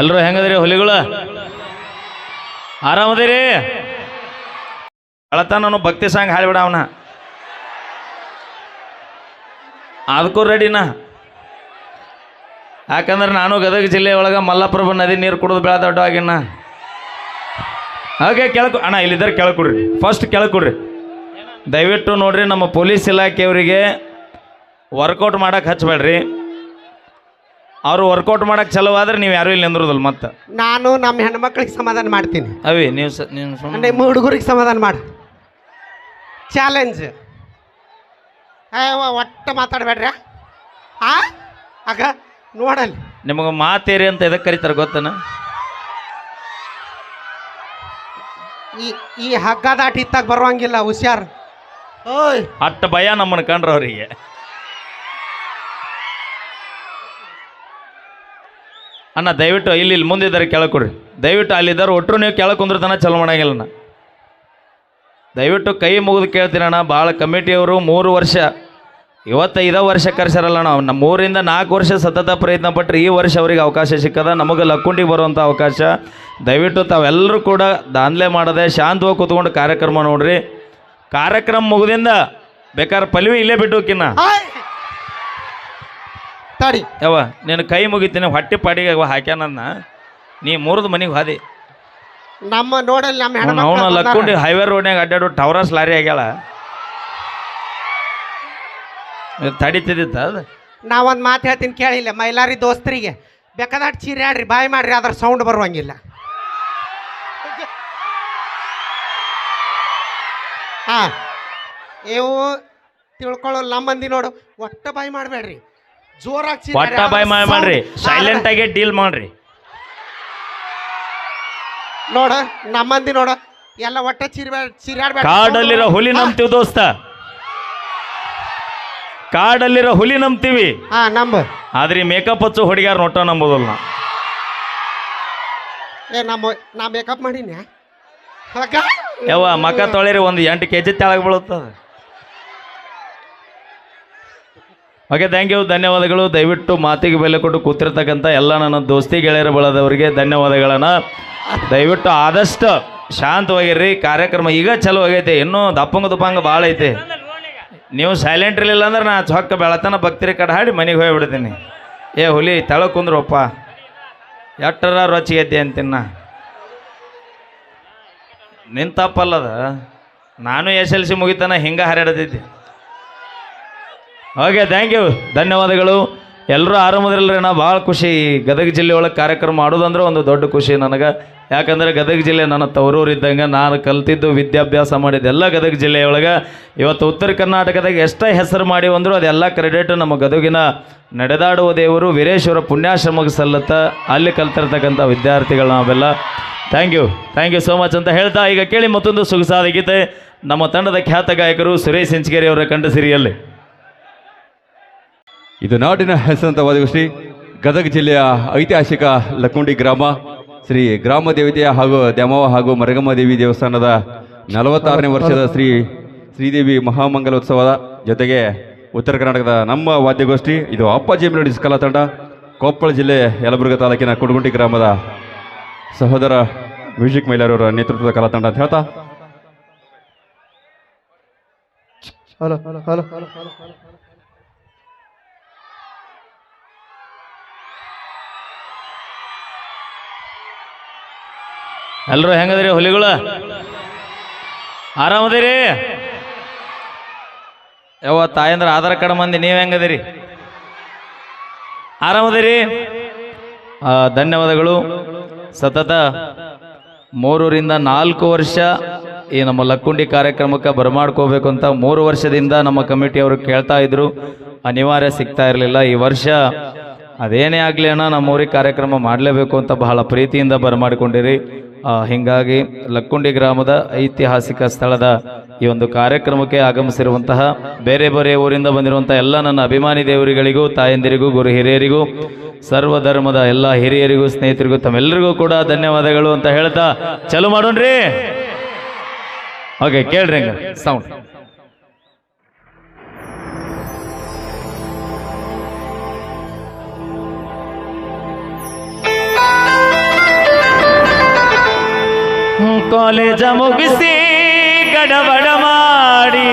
ಎಲ್ಲರೂ ಹೆಂಗದ್ರಿ ಹುಲಿಗಳು? ಆರಾಮದಿರಿ? ಅಳತ ನಾನು ಭಕ್ತಿ ಸಾಂಗ್ ಹಾಡ್ಬಿಡ ಅವನ. ಅದಕ್ಕೂ ರೆಡಿನಾ? ಯಾಕಂದ್ರೆ ನಾನು ಗದಗ ಜಿಲ್ಲೆ ಒಳಗೆ ಮಲ್ಲಪ್ರಭು ನದಿ ನೀರು ಕುಡಿದು ಬೆಳೆ ಆಗಿನ ಹಾಗೆ ಕೆಳಕು ಅಣ್ಣ, ಇಲ್ಲಿದ್ದಾರೆ ಕೆಳಕೊಡ್ರಿ. ಫಸ್ಟ್ ಕೆಳಕೊಡ್ರಿ. ದಯವಿಟ್ಟು ನೋಡ್ರಿ ನಮ್ಮ ಪೊಲೀಸ್ ಇಲಾಖೆಯವರಿಗೆ ವರ್ಕೌಟ್ ಮಾಡೋಕೆ ಹಚ್ಚಬೇಡ್ರಿ. ಅವರು ವರ್ಕೌಟ್ ಮಾಡಕ್ ಚಲೋ ಆದ್ರೆ ನೀವು ಯಾರು ಇಲ್ಲಿ ನಿಂದ್ರದಲ್ಲ ಮತ್ತೆ. ನಾನು ನಮ್ಮ ಹೆಣ್ಮಕ್ಳಿಗೆ ಸಮಾಧಾನ ಮಾಡ್ತೀನಿ. ಅವಿ ನೀವು ಸ ನೀವು ಸುಮ್ಮನೆ ನಿಮ್ಮ ಹುಡುಗರಿಗೆ ಸಮಾಧಾನ ಮಾಡು. ಚಾಲೆಂಜ್ ಒಟ್ಟ ಮಾತಾಡಬೇಡ್ರಿ. ಆ? ಆಗ ನೋಡಲ್ಲಿ. ನಿಮಗೆ ಮಾತೇರಿ ಅಂತ ಎದಕ್ಕೆ ಕರೀತಾರೆ ಗೊತ್ತನ? ಈ ಈ ಹಗ್ಗ ದಾಟಿ ಇತ್ತಾಗ ಬರುವಂಗಿಲ್ಲ ಹುಷಾರ್. ಓಯ್. ಅಟ್ಟ ಭಯ ನಮ್ಮನ್ನು ಕಂಡ್ರ ಅವರಿಗೆ. ಅಣ್ಣ, ದಯವಿಟ್ಟು ಇಲ್ಲಿ ಇಲ್ಲಿ ಮುಂದಿದ್ದಾರೆ ಕೆಳಗೆ ಕೊಡ್ರಿ. ದಯವಿಟ್ಟು ಅಲ್ಲಿದ್ದಾರೆ ಒಟ್ಟರು ನೀವು ಕೆಳಗೆ ಕುಂದ್ರತನ ಚಲೋ ಮಾಡಂಗಿಲ್ಲ ಅಣ್ಣ. ದಯವಿಟ್ಟು ಕೈ ಮುಗಿದು ಕೇಳ್ತೀನಿ ಅಣ್ಣ ಭಾಳ ಕಮಿಟಿಯವರು ಮೂರು ವರ್ಷ ಇವತ್ತು ಐದ ವರ್ಷ ಕರೆಸಾರಲ್ಲ ನಾವು ನಮ್ಮ ಮೂರಿಂದ ನಾಲ್ಕು ವರ್ಷ ಸತತ ಪ್ರಯತ್ನ ಪಟ್ಟರೆ ಈ ವರ್ಷ ಅವರಿಗೆ ಅವಕಾಶ ಸಿಕ್ಕದ, ನಮಗೆ ಲಕ್ಕುಂಡಿಗೆ ಬರುವಂಥ ಅವಕಾಶ. ದಯವಿಟ್ಟು ತಾವೆಲ್ಲರೂ ಕೂಡ ದಾಂಧಲೆ ಮಾಡದೆ, ಶಾಂತವಾಗಿ ಕೂತ್ಕೊಂಡು ಕಾರ್ಯಕ್ರಮ ನೋಡ್ರಿ. ಕಾರ್ಯಕ್ರಮ ಮುಗಿದಿಂದ ಬೇಕಾದ್ರೆ ಪಲ್ವಿ ಇಲ್ಲೇ ಬಿಟ್ಟು ಹೋಕಿನ್ನ ಆಯ್. ಯಾವ ಯವ್ವ ನೀನು ಕೈ ಮುಗಿತೀನಿ ಹೊಟ್ಟೆ ಪಾಡಿಗೆ ಹಾಕ್ಯಾನನ್ನ ನೀ ಮೂರದು ಮನೆಗೆ ಹಾದಿ. ನಮ್ಮ ನೋಡಲ್ಲಿ ನಮ್ಮ ಅವನು ಹೆಣ್ಮಕ್ಳು ಲಕ್ಕೊಂಡು ಬಂದಾರ. ಹೈವೇ ರೋಡ್ನಾಗ ಅಡ್ಡಾಡು ಟವರಸ್ ಲಾರಿ ಆಗ್ಯಾಳ. ಇದು ತಡಿತಿದ್ದಿತ್ತ ಅದು? ಒಂದು ಮಾತು ಹೇಳ್ತೀನಿ ಕೇಳಿಲ್ಲ ಮೈಲಾರಿ ದೋಸ್ತರಿಗೆ. ಬೇಕಾದಷ್ಟು ಆಡ್ರಿ ಬಾಯಿ ಮಾಡ್ರಿ ಅದ್ರ ಸೌಂಡ್ ಬರುವಂಗಿಲ್ಲ. ಹಾ ನೀವು ತಿಳ್ಕೊಳ್ಳೋ ನಮ್ಮ ಮಂದಿ ನೋಡು ಒಟ್ಟ ಬಾಯಿ ಮಾಡಬೇಡ್ರಿ. ಜೋರಾಗಿ ಒಟ್ಟ ಬಾಯ್ ಮಾಡ್ರಿ. ಸೈಲೆಂಟ್ ಆಗಿ ಡೀಲ್ ಮಾಡ್ರಿ. ನೋಡ ನಮ್ಮಂದಿ ನೋಡ. ಎಲ್ಲ ಒಟ್ಟ ಚೀರ್ಬೇಡ ಚೀರಾಡ್ಬೇಡ ಕಾಡಲ್ಲಿರೋ ಹುಲಿ ನಂಬ್ತೀವಿ ದೋಸ್ತ. ಕಾಡಲ್ಲಿರೋ ಹುಲಿ ನಂಬ್ತೀವಿ. ಹಾ ನಂಬ. ಆದ್ರೆ ಮೇಕಪ್ ಹಚ್ಚು ಹುಡುಗ್ಯಾರ ನೋಟ ನಂಬೋದಲ್ಲ. ಏ ನಮ್ಮ ನಾ ಮೇಕಪ್ ಮಾಡೀನಿ. ಯವ್ವ ಮಕ ತೊಳೆರಿ ಒಂದು ಎಂಟು ಕೆ ಜಿ ತೆಳಗೆ ಬೀಳುತ್ತದೆ. ಓಕೆ ಥ್ಯಾಂಕ್ ಯು ಧನ್ಯವಾದಗಳು. ದಯವಿಟ್ಟು ಮಾತಿಗೆ ಬೆಲೆ ಕೊಟ್ಟು ಕೂತಿರ್ತಕ್ಕಂಥ ಎಲ್ಲ ನನ್ನ ದೋಸ್ತಿ, ಗೆಳೆಯರ ಬಳದವರಿಗೆ ಧನ್ಯವಾದಗಳನ್ನು. ದಯವಿಟ್ಟು ಆದಷ್ಟು ಶಾಂತವಾಗಿರ್ರಿ. ಕಾರ್ಯಕ್ರಮ ಈಗ ಚಲೋ ಆಗೈತೆ. ಇನ್ನೂ ದಪ್ಪಂಗ ದಪ್ಪಂಗ ಭಾಳ ಐತೆ. ನೀವು ಸೈಲೆಂಟ್ ಇರಲಿಲ್ಲ ಅಂದ್ರೆ ನಾ ಚೊಕ್ಕ ಬೆಳತನ ಭಕ್ತಿರಿ ಕಡೆ ಹಾಡಿ ಮನೆಗೆ ಹೋಗಿಬಿಡ್ತೀನಿ. ಏ ಹುಲಿ, ತಳ ಕುಂದ್ರಪ್ಪ. ಎಟ್ಟರ ರೊಚ್ಚಿಗೆದ್ದೆ ಅಂತಿನ್ನ ನಿನ್ ತಪ್ಪಲ್ಲದ ನಾನು ಎಸ್ ಎಲ್ ಸಿ ಮುಗಿತನ ಹಿಂಗೆ ಹರಡದಿದ್ದೆ ಓಕೆ ಥ್ಯಾಂಕ್ ಯು ಧನ್ಯವಾದಗಳು. ಎಲ್ಲರೂ ಆರಾಮದ್ರಲ್ರಿ ನಾ ಭಾಳ ಖುಷಿ. ಗದಗ ಜಿಲ್ಲೆ ಒಳಗೆ ಕಾರ್ಯಕ್ರಮ ಮಾಡೋದಂದ್ರೆ ಒಂದು ದೊಡ್ಡ ಖುಷಿ ನನಗೆ. ಯಾಕಂದರೆ ಗದಗ ಜಿಲ್ಲೆ ನನ್ನ ತವರೂರು ಇದ್ದಂಗೆ ನಾನು ಕಲ್ತಿದ್ದು ವಿದ್ಯಾಭ್ಯಾಸ ಮಾಡಿದ್ದೆಲ್ಲ ಗದಗ ಜಿಲ್ಲೆಯೊಳಗೆ ಇವತ್ತು ಉತ್ತರ ಕರ್ನಾಟಕದಾಗ ಎಷ್ಟೇ ಹೆಸರು ಮಾಡಿ ಅಂದರೂ ಅದೆಲ್ಲ ಕ್ರೆಡಿಟ್ ನಮ್ಮ ಗದಗಿನ ನಡೆದಾಡುವ ದೇವರು ವೀರೇಶ್ವರ ಪುಣ್ಯಾಶ್ರಮಕ್ಕೆ ಸಲ್ಲತ್ತ ಅಲ್ಲಿ ಕಲ್ತಿರ್ತಕ್ಕಂಥ ವಿದ್ಯಾರ್ಥಿಗಳು ನಾವೆಲ್ಲ. Thank you thank you so much ಅಂತ ಹೇಳ್ತಾ ಈಗ ಕೇಳಿ ಮತ್ತೊಂದು ಸೊಗಸಾದ ಗೀತೆ. ನಮ್ಮ ತಂಡದ ಖ್ಯಾತ ಗಾಯಕರು ಸುರೇಶ್ ಸಿಂಚಗೇರಿ ಅವರ ಕಂಡ ಸಿರಿಯಲ್ಲಿ ಇದು ನಾಡಿನ ಹೆಸರಂತವಾದ ವಾದಿಗೋಷ್ಠಿ ಗದಗ ಜಿಲ್ಲೆಯ ಐತಿಹಾಸಿಕ ಲಕ್ಕುಂಡಿ ಗ್ರಾಮ ಶ್ರೀ ಗ್ರಾಮ ದೇವತೆಯ ಹಾಗೂ ದ್ಯಾಮವ ಹಾಗೂ ಮರಗಮ್ಮ ದೇವಿ ದೇವಸ್ಥಾನದ ನಲವತ್ತಾರನೇ ವರ್ಷದ ಶ್ರೀ ಶ್ರೀದೇವಿ ಮಹಾಮಂಗಲೋತ್ಸವದ ಜೊತೆಗೆ ಉತ್ತರ ಕರ್ನಾಟಕದ ನಮ್ಮ ವಾದ್ಯಗೋಷ್ಠಿ ಇದು ಅಪ್ಪಾಜಿ ಮೆಲೋಡಿಸ್ ಕಲಾ ತಂಡ ಕೊಪ್ಪಳ ಜಿಲ್ಲೆ ಯಲಬುರ್ಗ ತಾಲೂಕಿನ ಕುಡಗುಂಟಿ ಗ್ರಾಮದ ಸಹೋದರ ಮ್ಯೂಸಿಕ್ ಮೈಲಾರವರ ನೇತೃತ್ವದ ಕಲಾ ತಂಡ ಅಂತ ಹೇಳ್ತಾ ಹಲೋ ಹಲೋ ಎಲ್ಲರೂ ಹೆಂಗದ್ರಿ ಹುಲಿಗಳು? ಆರಾಮದಿರಿ? ಯಾವ ತಾಯಂದ್ರ ಆಧಾರ್ ಕಾರ್ಡ್ ಮಂದಿ, ನೀವು ಹೆಂಗದಿರಿ? ಆರಾಮದಿರಿ? ಧನ್ಯವಾದಗಳು. ಸತತ ಮೂರರಿಂದ ನಾಲ್ಕು ವರ್ಷ ಈ ನಮ್ಮ ಲಕ್ಕುಂಡಿ ಕಾರ್ಯಕ್ರಮಕ್ಕೆ ಬರಮಾಡ್ಕೋಬೇಕು ಅಂತ ಮೂರು ವರ್ಷದಿಂದ ನಮ್ಮ ಕಮಿಟಿಯವರು ಕೇಳ್ತಾ ಇದ್ರು. ಅನಿವಾರ್ಯ ಸಿಗ್ತಾ ಇರಲಿಲ್ಲ. ಈ ವರ್ಷ ಅದೇನೇ ಆಗಲಿ ಅಣ್ಣ ನಮ್ಮ ಊರಿಗೆ ಕಾರ್ಯಕ್ರಮ ಮಾಡಲೇಬೇಕು ಅಂತ ಬಹಳ ಪ್ರೀತಿಯಿಂದ ಬರಮಾಡಿಕೊಂಡಿರಿ. ಹಿಂಗಾಗಿ ಲಕ್ಕುಂಡಿ ಗ್ರಾಮದ ಐತಿಹಾಸಿಕ ಸ್ಥಳದ ಈ ಒಂದು ಕಾರ್ಯಕ್ರಮಕ್ಕೆ ಆಗಮಿಸಿರುವಂತಹ ಬೇರೆ ಬೇರೆ ಊರಿಂದ ಬಂದಿರುವಂತಹ ಎಲ್ಲ ನನ್ನ ಅಭಿಮಾನಿ ದೇವರುಗಳಿಗೂ, ತಾಯಂದಿರಿಗೂ, ಗುರು ಹಿರಿಯರಿಗೂ, ಸರ್ವ ಧರ್ಮದ ಎಲ್ಲ ಹಿರಿಯರಿಗೂ, ಸ್ನೇಹಿತರಿಗೂ, ತಮ್ಮೆಲ್ಲರಿಗೂ ಕೂಡ ಧನ್ಯವಾದಗಳು ಅಂತ ಹೇಳ್ತಾ ಚಲೋ ಮಾಡೋಣ್ರಿ? ಓಕೆ ಕೇಳ್ರಿ ಹಂಗ ಸೌಂಡ್ ಕಾಲೇಜ ಮುಗಿಸಿ ಗಡಬಡ ಮಾಡಿ.